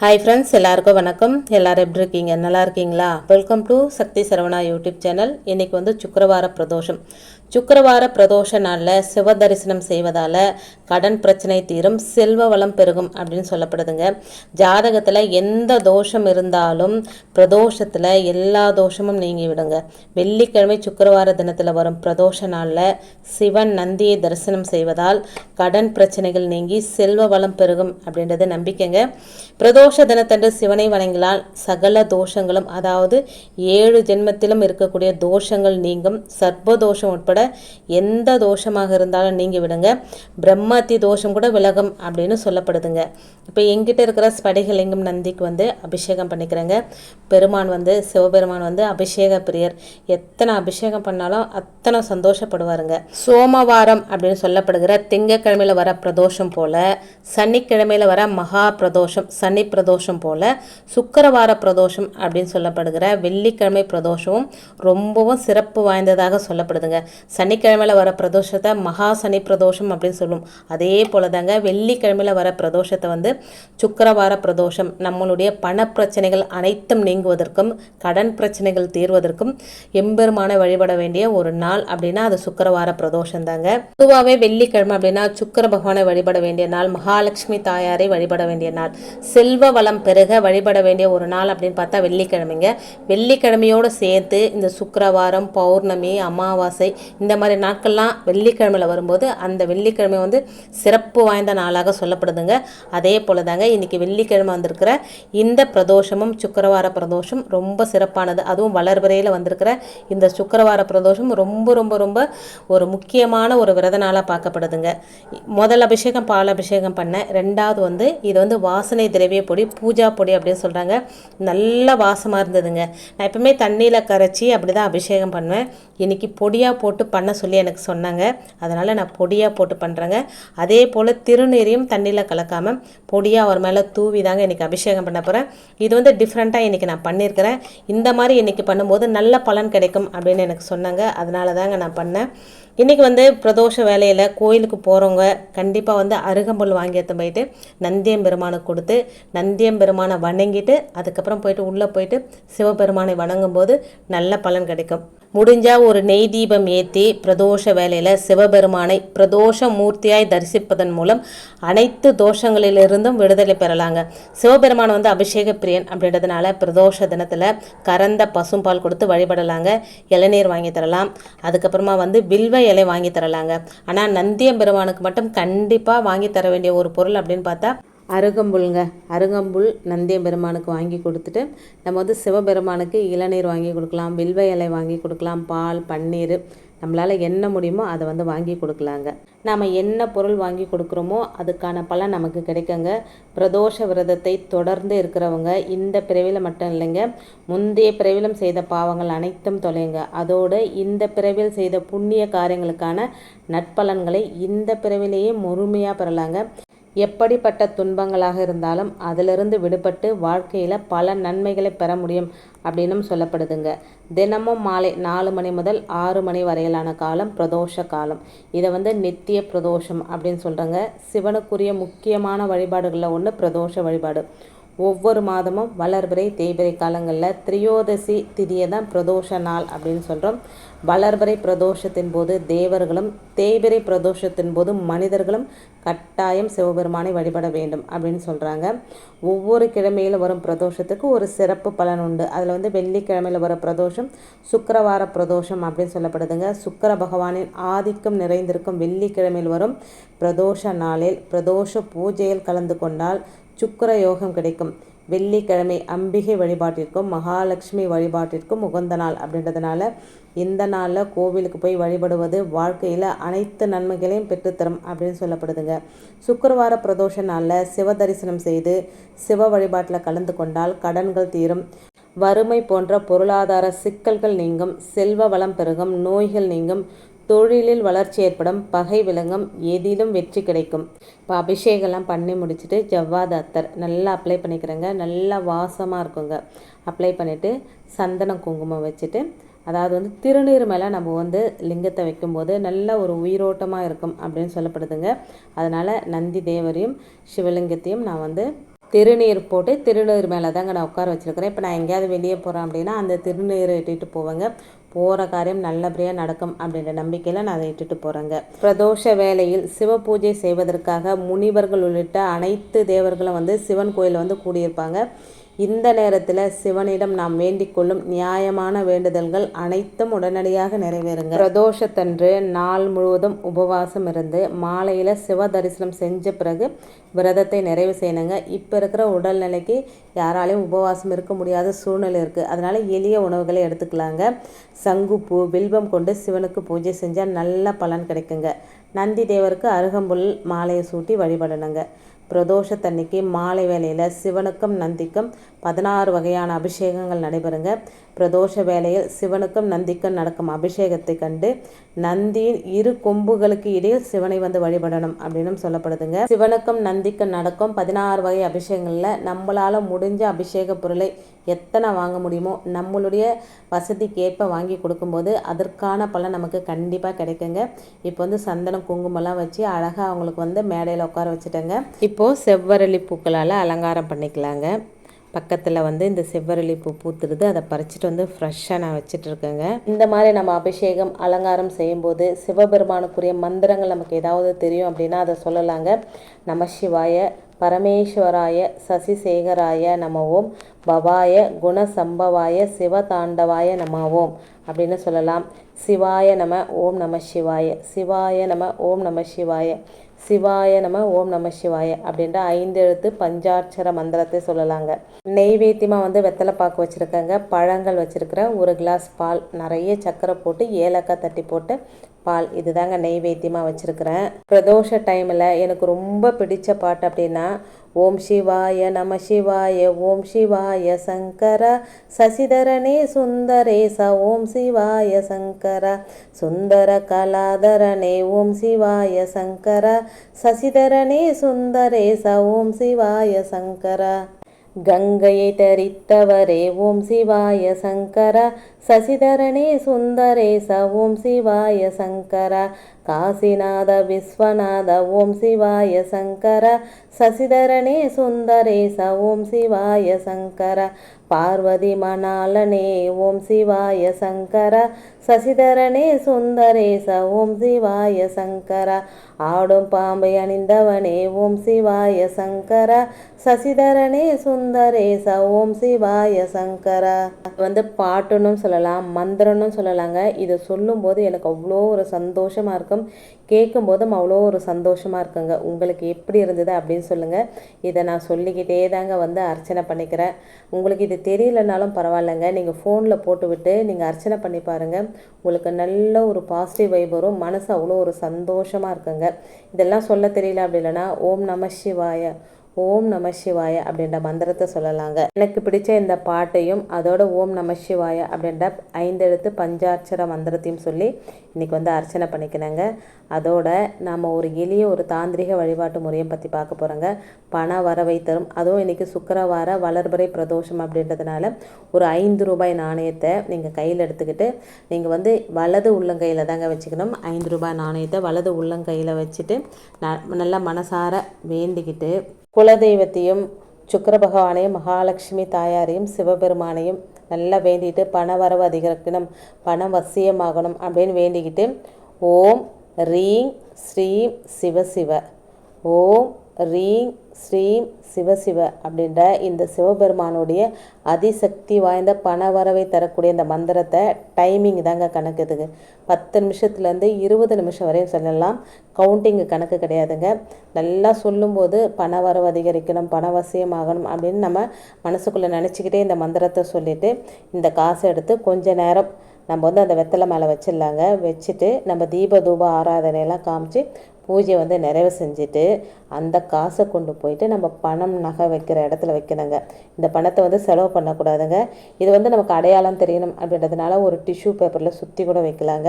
Hi friends எல்லாருக்கும் வணக்கம். எல்லாரும் எப்படி இருக்கீங்க? நல்லா இருக்கீங்களா? Welcome to Shakti Saravana YouTube channel இன்னைக்கு வந்து சுக்கரவார பிரதோஷம். சுக்கரவார பிரதோஷ நாளில் சிவ தரிசனம் செய்வதால் கடன் பிரச்சனை தீரும் செல்வ வளம் பெருகும் அப்படின்னு சொல்லப்படுதுங்க. ஜாதகத்தில் எந்த தோஷம் இருந்தாலும் பிரதோஷத்தில் எல்லா தோஷமும் நீங்கி விடுங்க. வெள்ளிக்கிழமை சுக்கரவார தினத்தில் வரும் பிரதோஷ நாளில் சிவன் நந்தியை தரிசனம் செய்வதால் கடன் பிரச்சனைகள் நீங்கி செல்வ வளம் பெருகும் அப்படின்றது நம்பிக்கைங்க. பிரதோஷ தினத்தன்று சிவனை வணங்கினால் சகல தோஷங்களும் அதாவது ஏழு ஜென்மத்திலும் இருக்கக்கூடிய தோஷங்கள் நீங்கும். சர்ப்பதோஷம் உட்பட எந்த தோஷமாக இருந்தாலும் நீங்கி விடுங்க. பிரம்மத்தி தோஷம் கூட விலகும் அப்படின்னு சொல்லப்படுதுங்க. இப்போ எங்கிட்ட இருக்கிற ஸ்படிகலிங்கம் நந்திக்கு வந்து அபிஷேகம் பண்ணிக்கிறேங்க. பெருமான் வந்து சிவபெருமான் வந்து அபிஷேக பிரியர். எத்தனை அபிஷேகம் பண்ணாலும் அத்தனை சந்தோஷப்படுவாருங்க. சோமவாரம் அப்படின்னு சொல்லப்படுகிற திங்கக்கிழமையில் வர பிரதோஷம் போல சனிக்கிழமையில் வர மகா பிரதோஷம் சனி பிரதோஷம் போல சுக்கரவார பிரதோஷம் அப்படின்னு சொல்லப்படுகிற வெள்ளிக்கிழமை பிரதோஷமும் ரொம்பவும் சிறப்பு வாய்ந்ததாக சொல்லப்படுதுங்க. சனிக்கிழமையில் வர பிரதோஷத்தை மகா சனி பிரதோஷம் அப்படின்னு சொல்லும். அதே போல தாங்க வெள்ளிக்கிழமையில் வர பிரதோஷத்தை வந்து சுக்கரவார பிரதோஷம். நம்மளுடைய பண பிரச்சனைகள் அனைத்தும் நீங்குவதற்கும் கடன் பிரச்சனைகள் தீர்வதற்கும் எம்பெருமான வழிபட வேண்டிய ஒரு நாள் அப்படின்னா அது சுக்கரவார பிரதோஷம் தாங்க பொதுவாகவே வெள்ளிக்கிழமை அப்படின்னா சுக்கர பகவானை வழிபட வேண்டிய நாள் மகாலட்சுமி தாயாரை வழிபட வேண்டிய நாள் செல்வ வளம் பெருக வழிபட வேண்டிய ஒரு நாள் அப்படின்னு பார்த்தா வெள்ளிக்கிழமைங்க. வெள்ளிக்கிழமையோடு சேர்த்து இந்த சுக்கரவாரம் பௌர்ணமி அமாவாசை இந்த மாதிரி நாட்கள்லாம் வெள்ளிக்கிழமையில் வரும்போது அந்த வெள்ளிக்கிழமை வந்து சிறப்பு வாய்ந்த நாளாக சொல்லப்படுதுங்க. அதே போல தாங்க இன்றைக்கி வெள்ளிக்கிழமை வந்திருக்கிற இந்த பிரதோஷமும் சுக்கரவார பிரதோஷம் ரொம்ப சிறப்பானது. அதுவும் வளர்வரையில் வந்திருக்கிற இந்த சுக்கரவார பிரதோஷம் ரொம்ப ரொம்ப ரொம்ப ஒரு முக்கியமான ஒரு விரத நாளாக பார்க்கப்படுதுங்க. முதல் அபிஷேகம் பால் அபிஷேகம் பண்ணேன் ரெண்டாவது வந்து இது வந்து வாசனை திரவிய பொடி பூஜா பொடி அப்படின்னு சொல்கிறாங்க நல்ல வாசமாக இருந்ததுங்க. நான் எப்பவுமே தண்ணியில் கரைச்சி அப்படி தான் அபிஷேகம் பண்ணுவேன். இன்றைக்கி பொடியாக போட்டு பண்ண சொல்லி எனக்கு சொன்னாங்க. அதனால் நான் பொடியாக போட்டு பண்ணுறேங்க அதே போல் திருநீரையும் தண்ணியில் கலக்காமல் பொடியாக அவர் மேலே தூவி தாங்க இன்றைக்கி அபிஷேகம் பண்ண போகிறேன் இது வந்து டிஃப்ரெண்ட்டாக இன்றைக்கி நான் பண்ணியிருக்கிறேன் இந்த மாதிரி இன்றைக்கி பண்ணும்போது நல்ல பலன் கிடைக்கும் அப்படின்னு எனக்கு சொன்னாங்க. அதனால தாங்க நான் பண்ணேன். இன்றைக்கி வந்து பிரதோஷ வேலையில் கோயிலுக்கு போகிறவங்க கண்டிப்பாக வந்து அருகம்புல் வாங்கி எடுத்து போயிட்டு நந்தியம் பெருமானுக்கு கொடுத்து நந்தியம் பெருமானை வணங்கிட்டு அதுக்கப்புறம் போயிட்டு உள்ளே போயிட்டு சிவபெருமானை வணங்கும் போது நல்ல பலன் கிடைக்கும். முடிஞ்சால் ஒரு நெய் தீபம் ஏற்றி பிரதோஷ வேலையில் சிவபெருமானை பிரதோஷ மூர்த்தியாய் தரிசிப்பதன் மூலம் அனைத்து தோஷங்களிலிருந்தும் விடுதலை பெறலாங்க. சிவபெருமான் வந்து அபிஷேக பிரியன் அப்படின்றதுனால பிரதோஷ தினத்தில் கறந்த பசும்பால் கொடுத்து வழிபடலாங்க. இளநீர் வாங்கி தரலாம். அதுக்கப்புறமா வந்து வில்வ இலை வாங்கி தரலாங்க. ஆனால் நந்தியம் பெருமானுக்கு மட்டும் கண்டிப்பாக வாங்கி தர வேண்டிய ஒரு பொருள் அப்படின்னு பார்த்தா அருகம்புல்ங்க. அருகம்புல் நந்தியம் பெருமானுக்கு வாங்கி கொடுத்துட்டு நம்ம வந்து சிவபெருமானுக்கு இளநீர் வாங்கி கொடுக்கலாம் வில்வ இலை வாங்கி கொடுக்கலாம் பால் பன்னீர் நம்மளால் என்ன முடியுமோ அதை வந்து வாங்கி கொடுக்கலாங்க. நாம் என்ன பொருள் வாங்கி கொடுக்குறோமோ அதுக்கான பலன் நமக்கு கிடைக்குங்க. பிரதோஷ விரதத்தை தொடர்ந்து இருக்கிறவங்க இந்த பிறவியில் மட்டும் இல்லைங்க முந்தைய பிறவிலும் செய்த பாவங்கள் அனைத்தும் தொலைங்க. அதோடு இந்த பிறவியில் செய்த புண்ணிய காரியங்களுக்கான நட்பலன்களை இந்த பிறவிலேயே முழுமையாக பெறலாங்க. எப்படிப்பட்ட துன்பங்களாக இருந்தாலும் அதிலிருந்து விடுபட்டு வாழ்க்கையில் பல நன்மைகளை பெற முடியும் அப்படின்னும் சொல்லப்படுதுங்க. தினமும் மாலை நாலு மணி முதல் ஆறு மணி வரையிலான காலம் பிரதோஷ காலம். இதை வந்து நித்திய பிரதோஷம் அப்படின்னு சொல்கிறாங்க சிவனுக்குரிய முக்கியமான வழிபாடுகளில் ஒன்று பிரதோஷ வழிபாடு. ஒவ்வொரு மாதமும் வளர்பிறை தேய்பிறை காலங்களில் திரியோதசி திதியை தான் பிரதோஷ நாள் அப்படின்னு சொல்கிறோம் வளர்பிறை பிரதோஷத்தின் போது தேவர்களும் தேய்பிறை பிரதோஷத்தின் போது மனிதர்களும் கட்டாயம் சிவபெருமானை வழிபட வேண்டும் அப்படின்னு சொல்கிறாங்க ஒவ்வொரு கிழமையில் வரும் பிரதோஷத்துக்கு ஒரு சிறப்பு பலன் உண்டு. அதில் வந்து வெள்ளிக்கிழமையில் வர பிரதோஷம் சுக்கரவார பிரதோஷம் அப்படின்னு சொல்லப்படுதுங்க. சுக்கர பகவானின் ஆதிக்கம் நிறைந்திருக்கும் வெள்ளிக்கிழமையில் வரும் பிரதோஷ நாளில் பிரதோஷ பூஜையில் கலந்து கொண்டால் சுக்கர யோகம் கிடைக்கும். வெள்ளிக்கிழமை அம்பிகை வழிபாட்டிற்கும் மகாலட்சுமி வழிபாட்டிற்கும் உகந்த நாள் அப்படின்றதுனால இந்த நாளில் கோவிலுக்கு போய் வழிபடுவது வாழ்க்கையில் அனைத்து நன்மைகளையும் பெற்றுத்தரும் அப்படின்னு சொல்லப்படுதுங்க. சுக்கரவார பிரதோஷ நாளில் சிவ தரிசனம் செய்து சிவ வழிபாட்டில் கலந்து கொண்டால் கடன்கள் தீரும். வறுமை போன்ற பொருளாதார சிக்கல்கள் நீங்கும். செல்வ வளம் பெருகும். நோய்கள் நீங்கும். தொழிலில் வளர்ச்சி ஏற்படும் பகை விலங்கும் எதிலும் வெற்றி கிடைக்கும். இப்போ அபிஷேகம்லாம் பண்ணி முடிச்சுட்டு ஜவ்வாது அத்தர் நல்லா அப்ளை பண்ணிக்கிறேங்க. நல்லா வாசமாக இருக்குங்க. அப்ளை பண்ணிவிட்டு சந்தனம் குங்குமம் வச்சுட்டு அதாவது வந்து திருநீர் மேலே நம்ம வந்து லிங்கத்தை வைக்கும்போது நல்ல ஒரு உயிரோட்டமாக இருக்கும் அப்படின்னு சொல்லப்படுதுங்க. அதனால் நந்தி தேவரையும் சிவலிங்கத்தையும் நான் வந்து திருநீர் போட்டு திருநீர் மேலே தாங்க நான் உட்கார வச்சுருக்கிறேன். இப்போ நான் எங்கேயாவது வெளியே போகிறேன் அப்படின்னா அந்த திருநீரை இட்டுட்டு போவேங்க. போகிற காரியம் நல்லபடியாக நடக்கும் அப்படின்ற நம்பிக்கையில் நான் அதை இட்டுட்டு போகிறேங்க பிரதோஷ வேளையில் சிவ பூஜை செய்வதற்காக முனிவர்கள் உள்ளிட்ட அனைத்து தேவர்களும் வந்து சிவன் கோயிலில் வந்து கூடியிருப்பாங்க. இந்த நேரத்தில் சிவனிடம் நாம் வேண்டிக் கொள்ளும் நியாயமான வேண்டுதல்கள் அனைத்தும் உடனடியாக நிறைவேறுங்க. பிரதோஷத்தன்று நாள் முழுவதும் உபவாசம் இருந்து மாலையில் சிவ தரிசனம் செஞ்ச பிறகு விரதத்தை நிறைவு செய்யணுங்க. இப்போ இருக்கிற உடல்நிலைக்கு யாராலையும் உபவாசம் இருக்க முடியாத சூழ்நிலை இருக்குது அதனால் எளிய உணவுகளை எடுத்துக்கலாங்க. சங்குப்பூ வில்வம் கொண்டு சிவனுக்கு பூஜை செஞ்சால் நல்ல பலன் கிடைக்குங்க. நந்தி தேவருக்கு அருகம்புல் மாலையை சூட்டி வழிபடணுங்க. பிரதோஷத்தன்னைக்கு மாலை வேளையில் சிவனுக்கும் நந்திக்கும் பதினாறு வகையான அபிஷேகங்கள் நடைபெறுங்க. பிரதோஷ வேளையில் சிவனுக்கும் நந்திக்கும் நடக்கும் அபிஷேகத்தை கண்டு நந்தியின் இரு கொம்புகளுக்கு இடையில் சிவனை வந்து வழிபடணும் அப்படின்னு சொல்லப்படுதுங்க. சிவனுக்கும் நந்திக்கும் நடக்கும் பதினாறு வகை அபிஷேகங்களில் நம்மளால் முடிஞ்ச அபிஷேக பொருளை எத்தனை வாங்க முடியுமோ நம்மளுடைய வசதிக்கேற்ப வாங்கி கொடுக்கும்போது அதற்கான பலன் நமக்கு கண்டிப்பாக கிடைக்குங்க. இப்போ வந்து சந்தனம் குங்குமம்லாம் வச்சு அழகாக அவங்களுக்கு வந்து மேடையில் உட்கார வச்சுட்டேங்க. இப்போது செவ்வரளி பூக்களால் அலங்காரம் பண்ணிக்கலாங்க. பக்கத்தில் வந்து இந்த செவ்வரளி பூ பூத்துருது அதை பறிச்சுட்டு வந்து ஃப்ரெஷ்ஷாக நான் வச்சுட்டு இருக்கேங்க இந்த மாதிரி நம்ம அபிஷேகம் அலங்காரம் செய்யும்போது சிவபெருமானுக்குரிய மந்திரங்கள் நமக்கு ஏதாவது தெரியும் அப்படின்னா அதை சொல்லலாங்க. நம சிவாய பரமேஸ்வராய சசிசேகராய நம ஓம் பவாய குணசம்பவாய சிவதாண்டவாய நம ஓம் அப்படின்னு சொல்லலாம். சிவாய நம ஓம் நம சிவாய. சிவாய நம ஓம் நம சிவாய. சிவாய நம ஓம் நம சிவாய அப்படின்ற ஐந்து எழுத்து பஞ்சாட்சர மந்திரத்தை சொல்லலாங்க. நெய்வேத்தியமாக வந்து வெத்தலை பாக்கு வச்சுருக்கேங்க பழங்கள் வச்சுருக்கிறேன் ஒரு கிளாஸ் பால் நிறைய சர்க்கரை போட்டு ஏலக்காய் தட்டி போட்டு பால். இதுதாங்க நெய்வேத்தியமாக வச்சுருக்கிறேன். பிரதோஷ டைமில் எனக்கு ரொம்ப பிடிச்ச பாட்டு அப்படின்னா ஓம் சிவாய நம சிவாய ஓம் சிவாய சங்கர சசிதரனே சுந்தரேச ஓம் சிவாய சங்கர சுந்தர கலாதரனே ஓம் சிவாய சங்கர சசிதரனே சுந்தரேச ஓம் சிவாய சங்கர. கங்கையை தரித்தவரே ஓம் சிவாய சங்கர. சசிதரனே சுந்தரேச ஓம் சிவாய சங்கர. காசிநாத விஸ்வநாத ஓம் சிவாய சங்கர. சசிதரனே சுந்தரேச ஓம் சிவாய சங்கர. பார்வதி மணாலனே ஓம் சிவாய சங்கர. சசிதரனே சுந்தரேச ஓம் சிவாய சங்கர. ஆடும் பாம்பை அணிந்தவனே ஓம் சிவாய சங்கர. சசிதரனே சுந்தரேச ஓம் சிவாய சங்கர. வந்து பாட்டுன்னு சொல்லலாம் மந்திரம்னு சொல்லலாங்க. இதை சொல்லும்போது எனக்கு அவ்வளோ ஒரு சந்தோஷமாக இருக்கும் கேட்கும்போதும் அவ்வளோ ஒரு சந்தோஷமாக இருக்குங்க. உங்களுக்கு எப்படி இருந்தது அப்படின்னு சொல்லுங்கள் இதை நான் சொல்லிக்கிட்டே தாங்க வந்து அர்ச்சனை பண்ணிக்கிறேன். உங்களுக்கு இது தெரியலனாலும் பரவாயில்லைங்க. நீங்கள் ஃபோனில் போட்டுவிட்டு நீங்கள் அர்ச்சனை பண்ணி பாருங்கள் உங்களுக்கு நல்ல ஒரு பாசிட்டிவ் வைப் வரும். மனசு அவ்வளோ ஒரு சந்தோஷமாக இருக்குங்க. இதெல்லாம் சொல்ல தெரியல அப்படி இல்லைன்னா ஓம் நம சிவாய. ஓம் நம சிவாய அப்படின்ற மந்திரத்தை சொல்லலாங்க. எனக்கு பிடிச்ச இந்த பாட்டையும் அதோட ஓம் நம சிவாய அப்படின்ற ஐந்தெழுத்து பஞ்சாட்சர மந்திரத்தையும் சொல்லி இன்றைக்கி வந்து அர்ச்சனை பண்ணிக்கினேங்க அதோட நாம் ஒரு எளிய ஒரு தாந்திரிக வழிபாட்டு முறையும் பற்றி பார்க்க போகிறோங்க பண வரவை தரும். அதுவும் இன்றைக்கி சுக்கரவார வளர்பறை பிரதோஷம் அப்படின்றதுனால ஒரு ஐந்து ரூபாய் நாணயத்தை நீங்கள் கையில் எடுத்துக்கிட்டு நீங்கள் வந்து வலது உள்ளங்கையில் தாங்க வச்சுக்கணும். ஐந்து ரூபாய் நாணயத்தை வலது உள்ளங்கையில் வச்சுட்டு ந நல்லா மனசார வேண்டிக்கிட்டு குலதெய்வத்தையும் சுக்கர பகவானையும் மகாலட்சுமி தாயாரையும் சிவபெருமானையும் நல்லா வேண்டிட்டு பண வரவு அதிகரிக்கணும் பணம் வசியமாகணும் அப்படின்னு வேண்டிக்கிட்டு ஓம் ரீங் ஸ்ரீம் சிவசிவ ஓம் ரீங் ஸ்ரீம் சிவசிவ அப்படின்ற இந்த சிவபெருமானுடைய அதிசக்தி வாய்ந்த பண வரவை தரக்கூடிய இந்த மந்திரத்தை டைமிங் தாங்க கணக்கு இதுக்கு பத்து நிமிஷத்துலேருந்து இருபது நிமிஷம் வரையும் சொல்லலாம். கவுண்டிங்கு கணக்கு கிடையாதுங்க. நல்லா சொல்லும்போது பண வரவு அதிகரிக்கணும் பண வசியமாகணும் அப்படின்னு நம்ம மனசுக்குள்ளே நினச்சிக்கிட்டே இந்த மந்திரத்தை சொல்லிவிட்டு இந்த காசை எடுத்து கொஞ்ச நேரம் நம்ம வந்து அந்த வெத்தலை மேலே வச்சிடலாங்க. வச்சுட்டு நம்ம தீப தூப ஆராதனையெல்லாம் காமிச்சு பூஜை வந்து நிறைவு செஞ்சுட்டு அந்த காசை கொண்டு போயிட்டு நம்ம பணம் நகை வைக்கிற இடத்துல வைக்கணுங்க. இந்த பணத்தை வந்து செலவு பண்ணக்கூடாதுங்க. இது வந்து நமக்கு அடையாளம் தெரியணும் அப்படின்றதுனால ஒரு டிஷ்யூ பேப்பரில் சுற்றி கூட வைக்கலாங்க.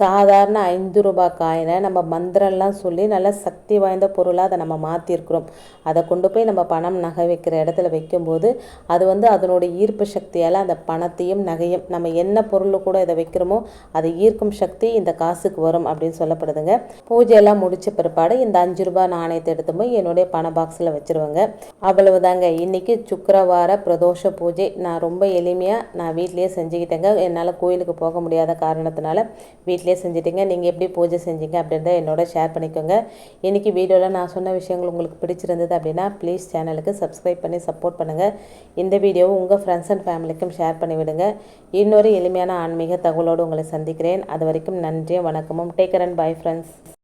சாதாரண ஐந்து ரூபாய் காயினை நம்ம மந்திரம்லாம் சொல்லி நல்ல சக்தி வாய்ந்த பொருளாக அதை நம்ம மாற்றிருக்கிறோம் அதை கொண்டு போய் நம்ம பணம் நகை வைக்கிற இடத்துல வைக்கும்போது அது வந்து அதனுடைய ஈர்ப்பு சக்தியால் அந்த பணத்தையும் நகையும் நம்ம என்ன பொருள் கூட இதை வைக்கிறோமோ அதை ஈர்க்கும் சக்தி இந்த காசுக்கு வரும் அப்படின்னு சொல்லப்படுதுங்க. பூஜையெல்லாம் முடிச்ச பிற்பாடு இந்த அஞ்சு ரூபாய் நாணயத்தை எடுத்து போய் என்னுடைய பண பாக்ஸில் வச்சுருவேங்க. அவ்வளவு தாங்க இன்னைக்கு சுக்கரவார பிரதோஷ பூஜை. நான் ரொம்ப எளிமையாக நான் வீட்லேயே செஞ்சுக்கிட்டேங்க. என்னால் கோயிலுக்கு போக முடியாத காரணத்தினால வீட்லேயே செஞ்சுட்டேங்க. நீங்கள் எப்படி பூஜை செஞ்சீங்க அப்படின்றத என்னோட ஷேர் பண்ணிக்கோங்க. இன்றைக்கி வீடியோவில் நான் சொன்ன விஷயங்கள் உங்களுக்கு பிடிச்சிருந்தது அப்படின்னா ப்ளீஸ் சேனலுக்கு சப்ஸ்கிரைப் பண்ணி சப்போர்ட் பண்ணுங்கள் இந்த வீடியோவை உங்கள் ஃப்ரெண்ட்ஸ் அண்ட் ஃபேமிலிக்கும் ஷேர் பண்ணிவிடுங்க இன்னொரு எளிமையான ஆன்மீக தகவலோடு உங்களை சந்திக்கிறேன். அது வரைக்கும் நன்றியும் வணக்கமும். Taker and bye friends